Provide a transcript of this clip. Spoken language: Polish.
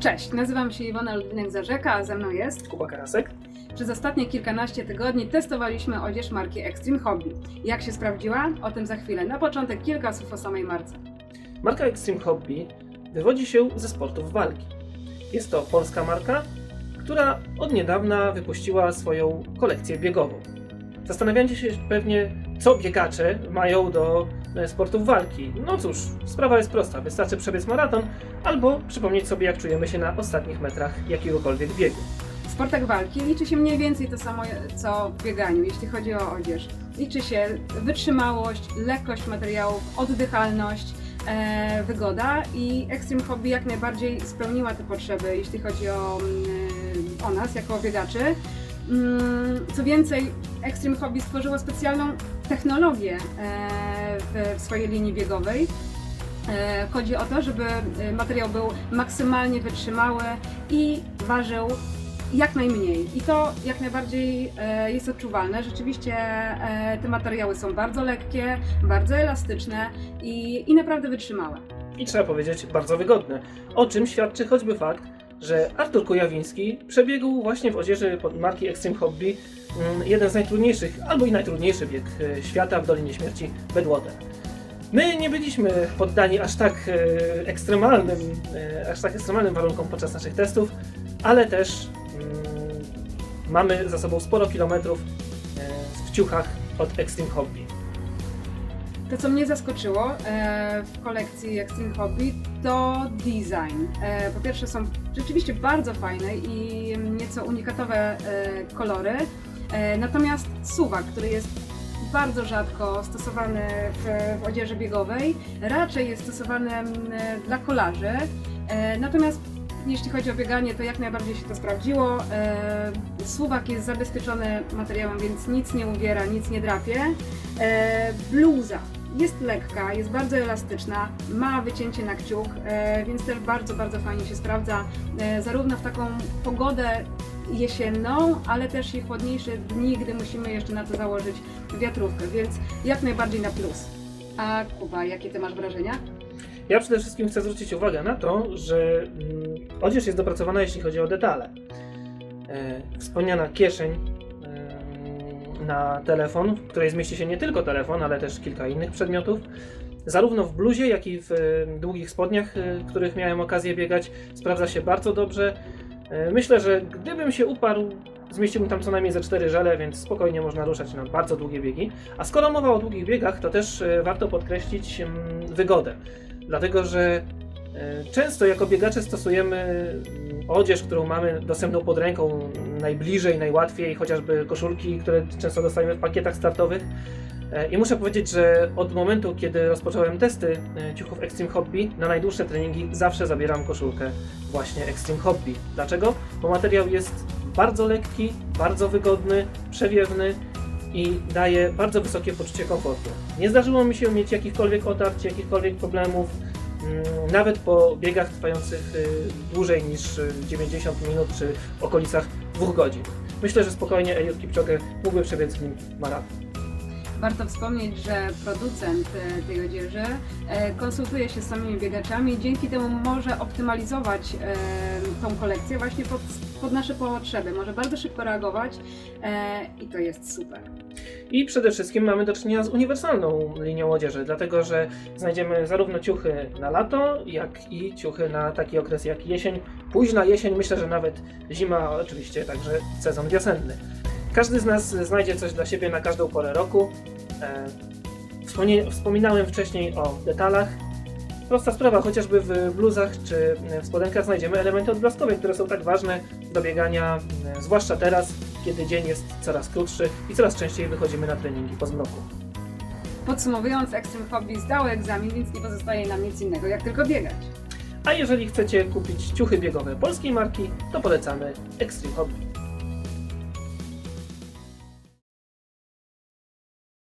Cześć, nazywam się Iwona Ludwinek-Zarzeka, a ze mną jest. Kuba Karasek. Przez ostatnie kilkanaście tygodni testowaliśmy odzież marki Extreme Hobby. Jak się sprawdziła? O tym za chwilę. Na początek kilka słów o samej marce. Marka Extreme Hobby wywodzi się ze sportów walki. Jest to polska marka, która od niedawna wypuściła swoją kolekcję biegową. Zastanawiacie się pewnie, co biegacze mają do sportów walki. No cóż, sprawa jest prosta. Wystarczy przebiec maraton albo przypomnieć sobie, jak czujemy się na ostatnich metrach jakiegokolwiek biegu. W sportach walki liczy się mniej więcej to samo co w bieganiu, jeśli chodzi o odzież. Liczy się wytrzymałość, lekkość materiałów, oddychalność, e, wygoda i Extreme Hobby jak najbardziej spełniła te potrzeby, jeśli chodzi o, mm, o nas jako biegaczy. Mm, Co więcej, Extreme Hobby stworzyło specjalną technologię e, w, swojej linii biegowej. E, Chodzi o to, żeby e, materiał był maksymalnie wytrzymały i ważył jak najmniej. I to jak najbardziej jest odczuwalne. Rzeczywiście te materiały są bardzo lekkie, bardzo elastyczne i, i naprawdę wytrzymałe. i trzeba powiedzieć bardzo wygodne. O czym świadczy choćby fakt, że Artur Kujawiński przebiegł właśnie w odzieży marki Extreme Hobby mm, jeden z najtrudniejszych, albo i najtrudniejszy bieg e, świata w Dolinie Śmierci Bedwater. My nie byliśmy poddani aż tak e, ekstremalnym, e, aż tak ekstremalnym warunkom podczas naszych testów, ale też mm, mamy za sobą sporo kilometrów w ciuchach od Extreme Hobby. To, co mnie zaskoczyło e, w kolekcji Extreme Hobby, to design. E, po pierwsze są rzeczywiście bardzo fajne i nieco unikatowe e, kolory, e, natomiast suwak, który jest bardzo rzadko stosowany w, w odzieży biegowej, raczej jest stosowany mm, dla kolarzy, e, natomiast jeśli chodzi o bieganie, to jak najbardziej się to sprawdziło. E, Suwak jest zabezpieczony materiałem, więc nic nie uwiera, nic nie drapie. E, bluza jest lekka, jest bardzo elastyczna, ma wycięcie na kciuk, e, więc też bardzo, bardzo fajnie się sprawdza, e, zarówno w taką pogodę jesienną, ale też i chłodniejsze dni, gdy musimy jeszcze na to założyć wiatrówkę, więc jak najbardziej na plus. A Kuba, jakie ty masz wrażenia? Ja przede wszystkim chcę zwrócić uwagę na to, że mm, odzież jest dopracowana, jeśli chodzi o detale. E, wspomniana kieszeń na telefon, w której zmieści się nie tylko telefon, ale też kilka innych przedmiotów. Zarówno w bluzie, jak i w długich spodniach, e, których miałem okazję biegać, sprawdza się bardzo dobrze. E, myślę, że gdybym się uparł, zmieściłbym tam co najmniej ze cztery żele, więc spokojnie można ruszać na bardzo długie biegi. A skoro mowa o długich biegach, to też e, warto podkreślić wygodę dlatego że często jako biegacze stosujemy mm, odzież, którą mamy dostępną pod ręką najbliżej, najłatwiej, chociażby koszulki, które często dostajemy w pakietach startowych. E, I muszę powiedzieć, że od momentu, kiedy rozpocząłem testy e, ciuchów Extreme Hobby, na najdłuższe treningi zawsze zabieram koszulkę właśnie Extreme Hobby. Dlaczego? Bo materiał jest bardzo lekki, bardzo wygodny, przewiewny i daje bardzo wysokie poczucie komfortu. Nie zdarzyło mi się mieć jakichkolwiek otarć, jakichkolwiek problemów, nawet po biegach trwających y, dłużej niż y, 90 minut czy w okolicach 2 godzin. Myślę, że spokojnie Eliud Kipchoge mógłby przebiec w nim maraton. Warto wspomnieć, że producent e, tej odzieży e, konsultuje się z samymi biegaczami i dzięki temu może optymalizować e, tą kolekcję właśnie pod, pod nasze potrzeby. Może bardzo szybko reagować e, i to jest super. I przede wszystkim mamy do czynienia z uniwersalną linią odzieży, dlatego że znajdziemy zarówno ciuchy na lato, jak i ciuchy na taki okres jak jesień, późna jesień, myślę, że nawet zima, oczywiście także sezon wiosenny. Każdy z nas znajdzie coś dla siebie na każdą porę roku. E, Wspominałem wcześniej o detalach. Prosta sprawa, chociażby w bluzach czy w spodenkach znajdziemy elementy odblaskowe, które są tak ważne do biegania, e, zwłaszcza teraz, kiedy dzień jest coraz krótszy i coraz częściej wychodzimy na treningi po zmroku. Podsumowując, Extreme Hobby zdało egzamin, więc nie pozostaje nam nic innego, jak tylko biegać. A jeżeli chcecie kupić ciuchy biegowe polskiej marki, to polecamy Extreme Hobby.